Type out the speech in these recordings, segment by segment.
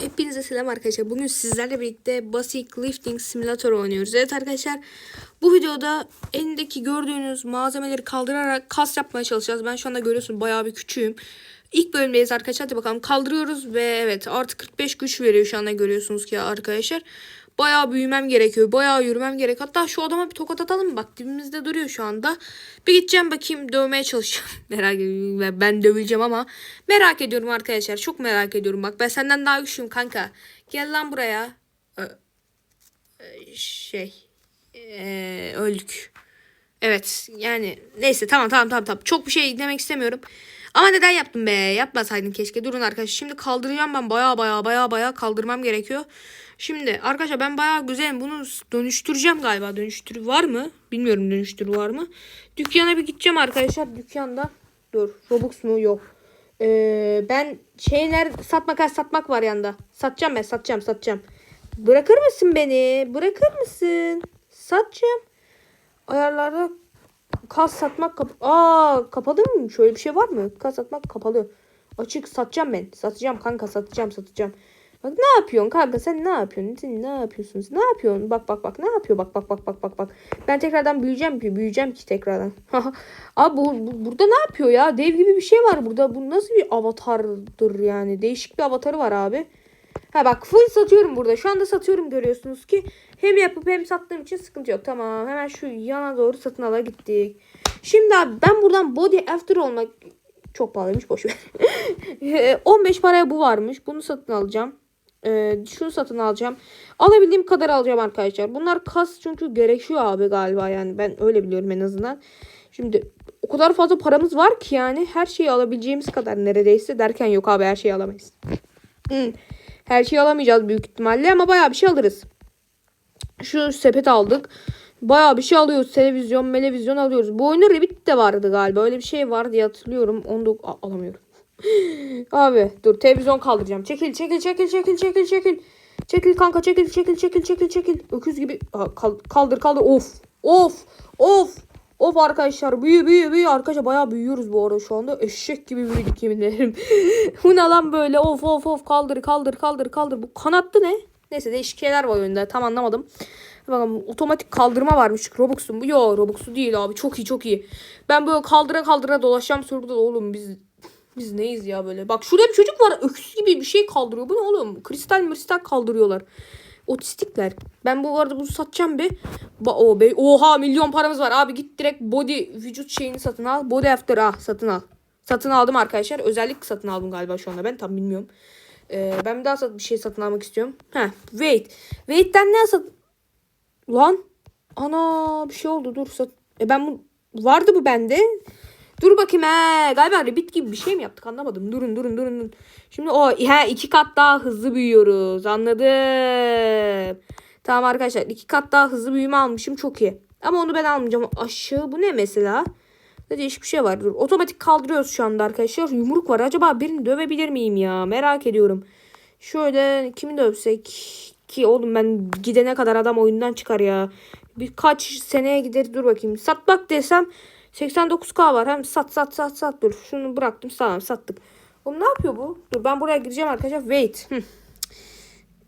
Hepinize selam arkadaşlar. Bugün sizlerle birlikte Basic Lifting Simulator oynuyoruz. Evet arkadaşlar bu videoda elindeki gördüğünüz malzemeleri kaldırarak kas yapmaya çalışacağız. Ben şu anda görüyorsunuz bayağı bir küçüğüm. İlk bölümdeyiz arkadaşlar. Hadi bakalım kaldırıyoruz ve evet artı 45 güç veriyor şu anda görüyorsunuz ki arkadaşlar. Bayağı büyümem gerekiyor. Bayağı yürümem gerek. Hatta şu adama bir tokat atalım? Bak dibimizde duruyor şu anda. Bir gideceğim bakayım dövmeye çalışacağım. merak ediyorum. Ben dövüleceğim ama merak ediyorum arkadaşlar. Çok merak ediyorum. Bak ben senden daha güçlüyüm kanka. Gel lan buraya. Ö, şey. Ee, öldük. Evet yani neyse tamam tamam tamam tamam. Çok bir şey demek istemiyorum. Ama neden yaptım be? Yapmasaydın keşke. Durun arkadaşlar. Şimdi kaldıracağım ben baya baya baya baya kaldırmam gerekiyor. Şimdi arkadaşlar ben baya güzel bunu dönüştüreceğim galiba. Dönüştür var mı? Bilmiyorum dönüştür var mı? Dükkana bir gideceğim arkadaşlar. Dükkanda dur. Robux mu? Yok. Ee, ben şeyler satmak satmak var yanda. Satacağım ben satacağım satacağım. Bırakır mısın beni? Bırakır mısın? Satacağım. Ayarlarda kas satmak kap Aa kapalı mı? Şöyle bir şey var mı? Kas satmak kapalı. Açık satacağım ben. Satacağım kanka satacağım satacağım. Bak ne yapıyorsun kanka sen ne yapıyorsun? Sen ne yapıyorsun? Sen ne yapıyorsun? Bak bak bak ne yapıyor? Bak bak bak bak bak bak. Ben tekrardan büyüyeceğim ki büyüyeceğim ki tekrardan. Abi bu, bu- burada ne yapıyor ya? Dev gibi bir şey var burada. Bu nasıl bir avatardır yani? Değişik bir avatarı var abi. Ha bak full satıyorum burada. Şu anda satıyorum görüyorsunuz ki. Hem yapıp hem sattığım için sıkıntı yok. Tamam hemen şu yana doğru satın ala gittik. Şimdi abi ben buradan body after olmak çok pahalıymış boş ver. Ee, 15 paraya bu varmış. Bunu satın alacağım. Ee, şunu satın alacağım. Alabildiğim kadar alacağım arkadaşlar. Bunlar kas çünkü gerekiyor abi galiba yani. Ben öyle biliyorum en azından. Şimdi o kadar fazla paramız var ki yani her şeyi alabileceğimiz kadar neredeyse derken yok abi her şeyi alamayız. Hı. Her şeyi alamayacağız büyük ihtimalle ama bayağı bir şey alırız. Şu sepet aldık. Bayağı bir şey alıyoruz. Televizyon, melevizyon alıyoruz. Bu oyunda Rabbit de vardı galiba. Öyle bir şey var diye hatırlıyorum. Onu da A- alamıyorum. Abi dur televizyon kaldıracağım. Çekil çekil çekil çekil çekil çekil. Çekil kanka çekil çekil çekil çekil çekil. Öküz gibi Aa, kal- kaldır kaldır. Of of of. Of arkadaşlar büyü büyü büyü. Arkadaşlar bayağı büyüyoruz bu arada şu anda. Eşek gibi büyüdük yemin ederim. bu ne lan böyle of of of kaldır kaldır kaldır kaldır. Bu kanatlı ne? Neyse değişik şeyler var oyunda tam anlamadım. Bakalım otomatik kaldırma varmış. Robux'un bu. Yo Robux'u değil abi. Çok iyi çok iyi. Ben böyle kaldıra kaldıra dolaşacağım sırada oğlum biz biz neyiz ya böyle. Bak şurada bir çocuk var. Öküz gibi bir şey kaldırıyor. Bu ne oğlum? Kristal kristal kaldırıyorlar. Otistikler. Ben bu arada bunu satacağım bir. Ba o be. Oha milyon paramız var. Abi git direkt body vücut şeyini satın al. Body after ah satın al. Satın aldım arkadaşlar. Özellik satın aldım galiba şu anda. Ben tam bilmiyorum. Ee, ben bir daha sat bir şey satın almak istiyorum. Heh, wait. Wait'ten ne sat... Lan. Ana bir şey oldu. Dur sat. E ben bu vardı bu bende. Dur bakayım he. Galiba Rabbit gibi bir şey mi yaptık anlamadım. Durun durun durun. durun. Şimdi o he iki kat daha hızlı büyüyoruz. Anladım. Tamam arkadaşlar iki kat daha hızlı büyüme almışım çok iyi. Ama onu ben almayacağım. Aşağı bu ne mesela? Ne değişik bir şey var. Dur. Otomatik kaldırıyoruz şu anda arkadaşlar. Yumruk var. Acaba birini dövebilir miyim ya? Merak ediyorum. Şöyle kimi dövsek ki oğlum ben gidene kadar adam oyundan çıkar ya. Birkaç seneye gider dur bakayım. Satmak desem 89k var. Hem sat sat sat sat dur. Şunu bıraktım tamam sattık. Oğlum ne yapıyor bu? Dur ben buraya gireceğim arkadaşlar. Wait. Hı.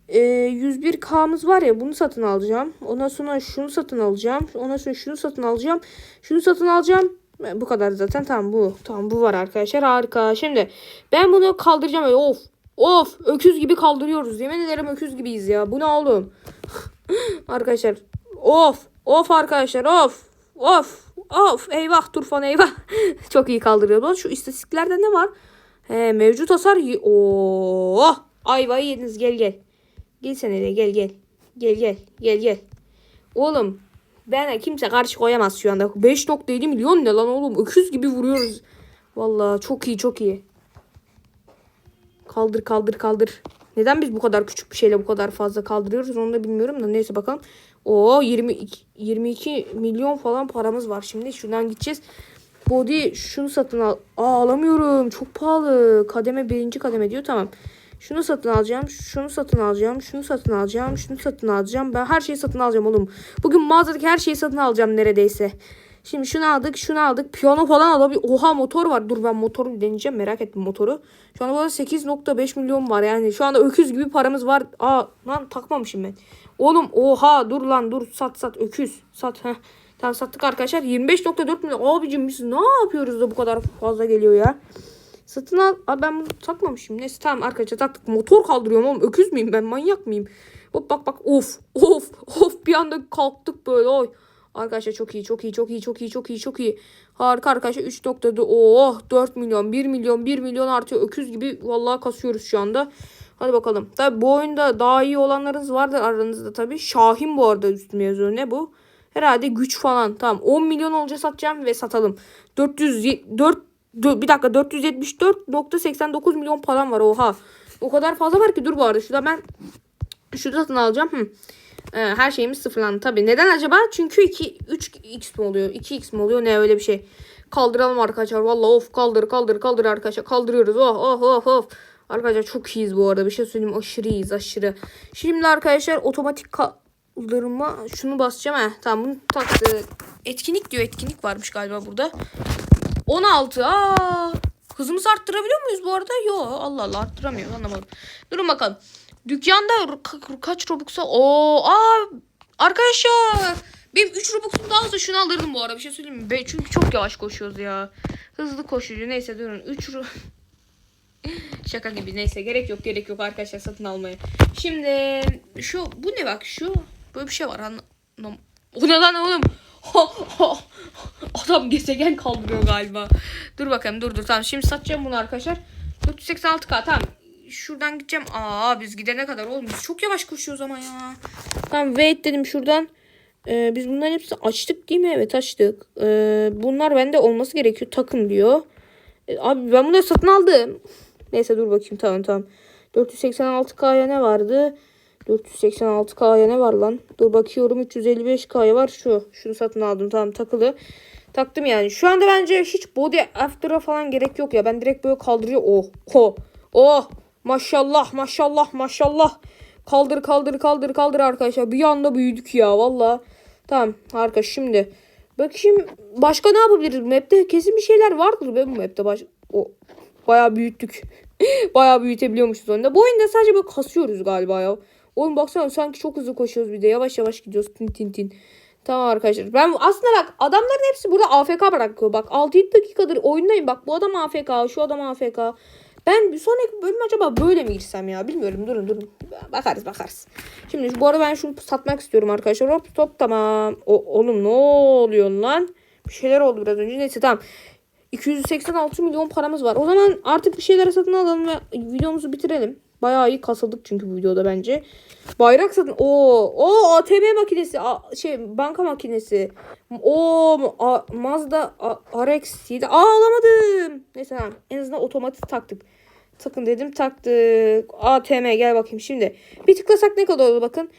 Ee, 101k'mız var ya bunu satın alacağım. Ondan sonra şunu satın alacağım. Ondan sonra şunu satın alacağım. Şunu satın alacağım. Bu kadar zaten tamam bu. Tamam bu var arkadaşlar harika. Şimdi ben bunu kaldıracağım. Of of öküz gibi kaldırıyoruz. Yemin ederim öküz gibiyiz ya. Bu ne oğlum? arkadaşlar of of arkadaşlar of of of eyvah Turfan eyvah. Çok iyi kaldırıyor. Lan Şu istatistiklerde ne var? He, mevcut hasar. Oo, ayvayı yediniz gel gel. Gel sen gel gel. Gel gel gel gel. Oğlum ben kimse karşı koyamaz şu anda. 5.7 milyon ne lan oğlum? Öküz gibi vuruyoruz. Vallahi çok iyi çok iyi. Kaldır kaldır kaldır. Neden biz bu kadar küçük bir şeyle bu kadar fazla kaldırıyoruz onu da bilmiyorum da neyse bakalım. O 22 22 milyon falan paramız var şimdi. Şuradan gideceğiz. Body şunu satın al. Aa alamıyorum. Çok pahalı. Kademe birinci kademe diyor. Tamam. Şunu satın alacağım. Şunu satın alacağım. Şunu satın alacağım. Şunu satın alacağım. Ben her şeyi satın alacağım oğlum. Bugün mağazadaki her şeyi satın alacağım neredeyse. Şimdi şunu aldık, şunu aldık. Piyano falan alabilir. Oha motor var. Dur ben motoru deneyeceğim. Merak ettim motoru. Şu anda burada 8.5 milyon var. Yani şu anda öküz gibi paramız var. Aa lan takmamışım ben. Oğlum oha dur lan dur sat sat öküz. Sat heh. Tamam sattık arkadaşlar. 25.4 milyon. Abicim biz ne yapıyoruz da bu kadar fazla geliyor ya. Satın al. Aa, ben bunu takmamışım. Neyse tamam arkadaşlar taktık. Motor kaldırıyorum oğlum. Öküz müyüm ben? Manyak mıyım? Hop bak bak. Of. Of. Of. Bir anda kalktık böyle. Oy. Arkadaşlar çok iyi. Çok iyi. Çok iyi. Çok iyi. Çok iyi. Çok iyi. Harika arkadaşlar. 3 noktada. Oh. 4 milyon. 1 milyon. 1 milyon artıyor. Öküz gibi. Vallahi kasıyoruz şu anda. Hadi bakalım. Tabi bu oyunda daha iyi olanlarınız vardır aranızda tabi. Şahin bu arada üstüme yazıyor. Ne bu? Herhalde güç falan. Tamam 10 milyon olunca satacağım ve satalım. 400 4 Dur, bir dakika 474.89 milyon param var oha. O kadar fazla var ki dur bu arada. Şurada ben şurada satın alacağım. Hı. Ee, her şeyimiz sıfırlandı tabii. Neden acaba? Çünkü 2 3x mi oluyor? 2x mi oluyor? Ne öyle bir şey. Kaldıralım arkadaşlar. Vallahi of kaldır kaldır kaldır arkadaşlar. Kaldırıyoruz. Oh oh oh oh. Arkadaşlar çok iyiyiz bu arada. Bir şey söyleyeyim aşırı iyiyiz aşırı. Şimdi arkadaşlar otomatik kaldırma şunu basacağım. Heh, tamam bunu taktı. Etkinlik diyor. Etkinlik varmış galiba burada. 16. Aa, hızımızı arttırabiliyor muyuz bu arada? Yo Allah Allah arttıramıyoruz anlamadım. Durun bakalım. Dükkanda ka- kaç Robux'a? Oo, aa arkadaşlar benim 3 Robux'um daha hızlı şunu alırdım bu arada bir şey söyleyeyim mi? Çünkü çok yavaş koşuyoruz ya. Hızlı koşucu neyse durun 3 ro- Şaka gibi neyse gerek yok gerek yok arkadaşlar satın almaya. Şimdi şu bu ne bak şu böyle bir şey var anlam. O ne lan oğlum? Adam gezegen kaldırıyor galiba. Dur bakalım dur dur tamam şimdi satacağım bunu arkadaşlar. 486k tamam. Şuradan gideceğim. Aa biz gidene kadar biz çok yavaş koşuyoruz ama ya. Tamam wait dedim şuradan. Ee, biz bunların hepsini açtık değil mi? Evet açtık. Ee, bunlar bende olması gerekiyor. Takım diyor. Ee, abi ben bunları satın aldım. Neyse dur bakayım tamam tamam. 486k'ya ne vardı? 486k'ya ne var lan? Dur bakıyorum 355k'ya var şu. Şunu satın aldım tamam takılı. Taktım yani. Şu anda bence hiç body after'a falan gerek yok ya. Ben direkt böyle kaldırıyor. Oh. Oh. Oh. Maşallah maşallah maşallah. Kaldır kaldır kaldır kaldır arkadaşlar. Bir anda büyüdük ya valla. Tamam harika şimdi. Bakayım başka ne yapabiliriz? Map'te kesin bir şeyler vardır be bu map'te. Baş... O, bayağı büyüttük. bayağı büyütebiliyormuşuz oyunda. Bu oyunda sadece böyle kasıyoruz galiba ya. Oğlum baksana sanki çok hızlı koşuyoruz bir de. Yavaş yavaş gidiyoruz. Tin tin tin. Tamam arkadaşlar. Ben aslında bak adamların hepsi burada AFK bırakıyor. Bak 6-7 dakikadır oyundayım. Bak bu adam AFK, şu adam AFK. Ben bir sonraki bölüm acaba böyle mi girsem ya? Bilmiyorum. Durun durun. Bakarız bakarız. Şimdi bu arada ben şunu satmak istiyorum arkadaşlar. Hop stop tamam. O, oğlum ne oluyor lan? Bir şeyler oldu biraz önce. Neyse tamam. 286 milyon paramız var. O zaman artık bir şeyler satın alalım ve videomuzu bitirelim. Bayağı iyi kasıldık çünkü bu videoda bence. Bayrak satın. Oo, o ATM makinesi, a, şey banka makinesi. O Mazda a, RX 7. Aa alamadım. Neyse tamam. En azından otomatik taktık. Takın dedim taktık. ATM gel bakayım şimdi. Bir tıklasak ne kadar oldu bakın.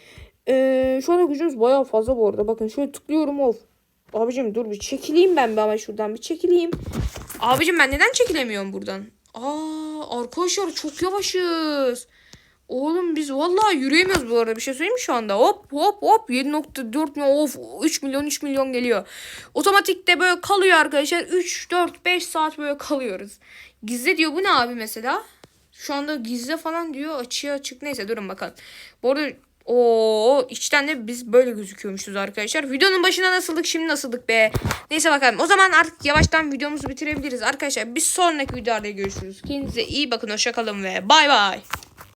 Ee, şu anda gücümüz bayağı fazla bu arada. Bakın şöyle tıklıyorum of. Abicim dur bir çekileyim ben bir ama şuradan bir çekileyim. Abicim ben neden çekilemiyorum buradan? Aa arkadaşlar çok yavaşız. Oğlum biz vallahi yürüyemiyoruz bu arada. Bir şey söyleyeyim mi şu anda? Hop hop hop 7.4 milyon of 3 milyon 3 milyon geliyor. Otomatikte böyle kalıyor arkadaşlar. 3 4 5 saat böyle kalıyoruz. Gizle diyor bu ne abi mesela? Şu anda gizle falan diyor. Açıya açık. Neyse durun bakalım. Bu arada o içten de biz böyle gözüküyormuşuz arkadaşlar. Videonun başına nasıldık şimdi nasıldık be. Neyse bakalım. O zaman artık yavaştan videomuzu bitirebiliriz. Arkadaşlar bir sonraki videoda görüşürüz. Kendinize iyi bakın. Hoşçakalın ve bay bay.